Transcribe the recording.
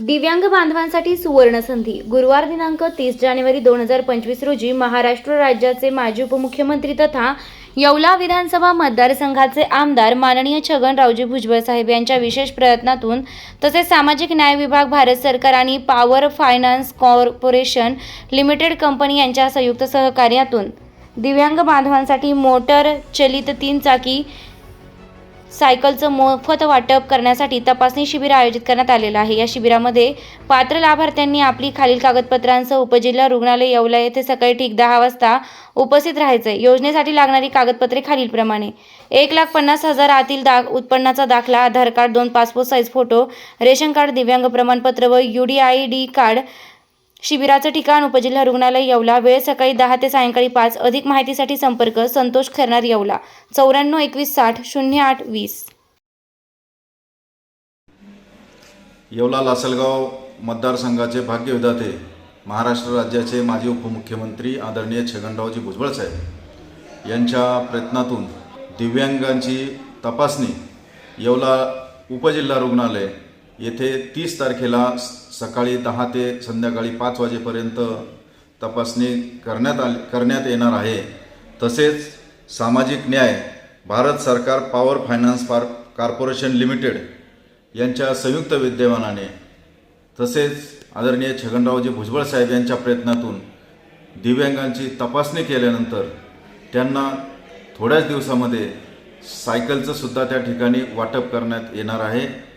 दिव्यांग बांधवांसाठी सुवर्ण संधी गुरुवार दिनांक तीस जानेवारी दोन हजार पंचवीस रोजी महाराष्ट्र राज्याचे माजी उपमुख्यमंत्री तथा येवला विधानसभा मतदारसंघाचे आमदार माननीय छगनरावजी भुजबळ साहेब यांच्या विशेष प्रयत्नातून तसेच सामाजिक न्याय विभाग भारत सरकार आणि power finance corporation limited company यांच्या संयुक्त सहकार्यातून दिव्यांग बांधवांसाठी मोटर चलित तीन चाकी सायकलचं मोफत वाटप करण्यासाठी तपासणी शिबिर आयोजित करण्यात आलेलं आहे. या शिबिरामध्ये पात्र लाभार्थ्यांनी आपली खालील कागदपत्रांसह उपजिल्हा रुग्णालय येवला येथे सकाळी ठीक दहा वाजता उपस्थित राहायचंय योजनेसाठी लागणारी कागदपत्रे खालीलप्रमाणे. एक लाख पन्नास हजार आतील दा उत्पन्नाचा दाखला आधार कार्ड दोन passport size photo ration card दिव्यांग प्रमाणपत्र व U D I D card शिबिराचं ठिकाण उपजिल्हा रुग्णालय येवला. वेळ सकाळी दहा ते सायंकाळी पाच. अधिक माहितीसाठी संपर्क संतोष खरनार येवला. चौऱ्याण्णव एकवीस साठ शून्य आठ वीस. येवला लासलगाव मतदारसंघाचे भाग्यविधाते महाराष्ट्र राज्याचे माजी उपमुख्यमंत्री आदरणीय छगनरावजी भुजबळ साहेब यांच्या प्रयत्नातून दिव्यांगांची तपासणी येवला उपजिल्हा रुग्णालय येथे तीस तारखेला स- सकाळी दहा ते संध्याकाळी पाच वाजेपर्यंत तपासणी करण्यात आली करण्यात येणार आहे. तसेच सामाजिक न्याय भारत सरकार पॉवर फायनान्स पार कॉर्पोरेशन लिमिटेड यांच्या संयुक्त विद्यमानाने तसेच आदरणीय छगनरावजी भुजबळ साहेब यांच्या प्रयत्नातून दिव्यांगांची तपासणी केल्यानंतर त्यांना थोड्याच दिवसामध्ये सायकलचं सुद्धा त्या ठिकाणी वाटप करण्यात येणार आहे.